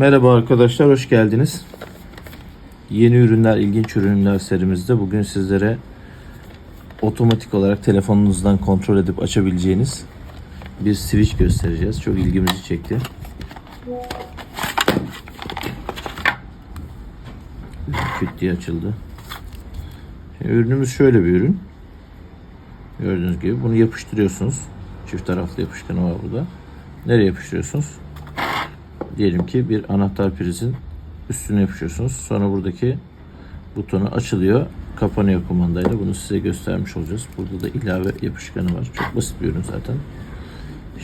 Merhaba arkadaşlar, hoş geldiniz. Yeni ürünler, ilginç ürünler serimizde bugün sizlere otomatik olarak telefonunuzdan kontrol edip açabileceğiniz bir switch göstereceğiz. Çok ilgimizi çekti. Küt diye açıldı. Şimdi ürünümüz şöyle bir ürün. Gördüğünüz gibi bunu yapıştırıyorsunuz. Çift taraflı yapışkanı var burada. Nereye yapıştırıyorsunuz? Diyelim ki bir anahtar prizin üstüne yapışıyorsunuz. Sonra buradaki butonu açılıyor, kapanıyor kumandayla. Bunu size göstermiş olacağız. Burada da ilave yapışkanı var. Çok basit bir ürün zaten.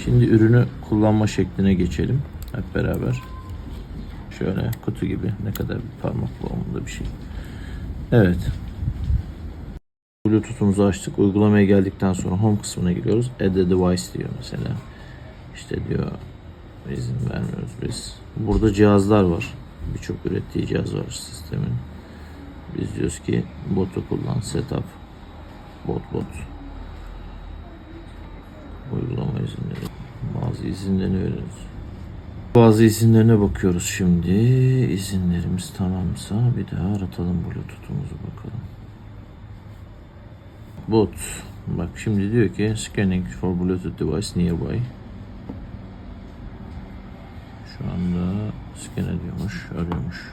Şimdi ürünü kullanma şekline geçelim. Hep beraber. Şöyle kutu gibi ne kadar bir parmak boğumunda bir şey. Evet. Bluetooth'umuzu açtık. Uygulamaya geldikten sonra home kısmına giriyoruz. Add device diyor mesela. İşte diyor izin vermiyoruz biz. Burada cihazlar var. Birçok ürettiği cihaz var sistemin. Biz diyoruz ki botu kullan, setup, bot bot. Uygulama izinleri. Bazı izinlerini veriyoruz. Bazı izinlerine bakıyoruz şimdi. İzinlerimiz tamamsa bir daha aratalım Bluetooth'umuzu bakalım. Bot. Bak şimdi diyor ki scanning for Bluetooth device nearby. Şu anda scan ediyormuş, arıyormuş.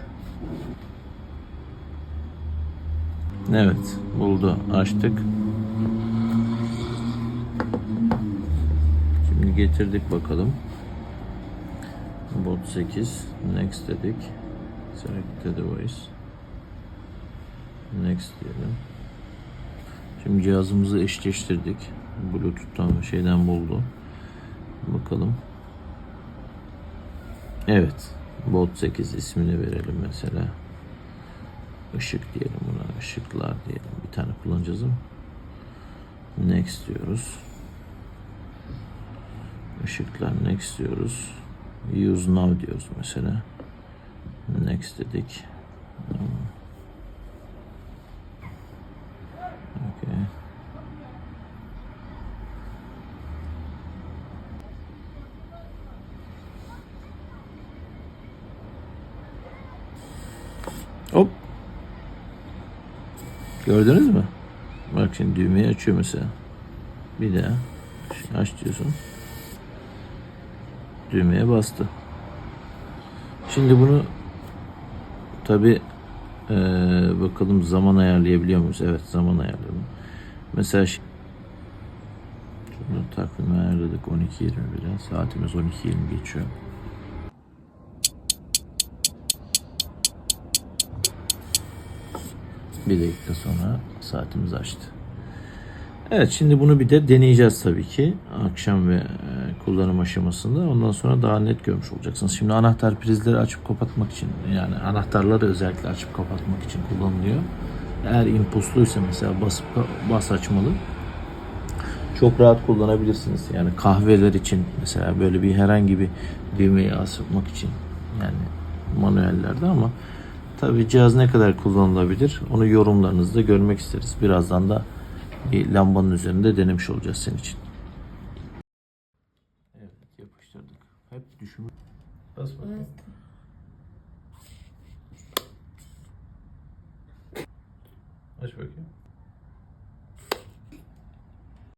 Evet, buldu. Açtık. Şimdi getirdik bakalım. Bot 8. Next dedik. Select the device. Next diyelim. Şimdi cihazımızı eşleştirdik. Bluetooth'tan şeyden buldu. Bakalım. Evet. Bot 8 ismini verelim mesela. Işık diyelim buna. Işıklar diyelim. Bir tane kullanacağız ama. Next diyoruz. Işıklar next diyoruz. Use now diyoruz mesela. Next dedik. Okay. Gördünüz mü? Bak şimdi düğmeyi açıyor mesela. Bir daha. Şimdi aç diyorsun. Düğmeye bastı. Şimdi bunu tabi bakalım zaman ayarlayabiliyor muyuz? Evet zaman ayarlayalım. Mesela şi- şunu takvimi ayarladık 12.21'e. Saatimiz 12.20 geçiyor. Bir dakika sonra saatimiz açtı. Evet şimdi bunu bir de deneyeceğiz tabii ki akşam ve e, kullanım aşamasında. Ondan sonra daha net görmüş olacaksınız. Şimdi anahtar prizleri açıp kapatmak için yani anahtarları özellikle açıp kapatmak için kullanılıyor. Eğer impulsluysa mesela basıp bas açmalı. Çok rahat kullanabilirsiniz. Yani kahveler için mesela böyle bir herhangi bir düğmeyi asmak için yani manuellerde ama Tabii cihaz ne kadar kullanılabilir onu yorumlarınızda görmek isteriz. Birazdan da bir lambanın üzerinde denemiş olacağız senin için. Evet yapıştırdık. Hep düşün. Bas bakalım.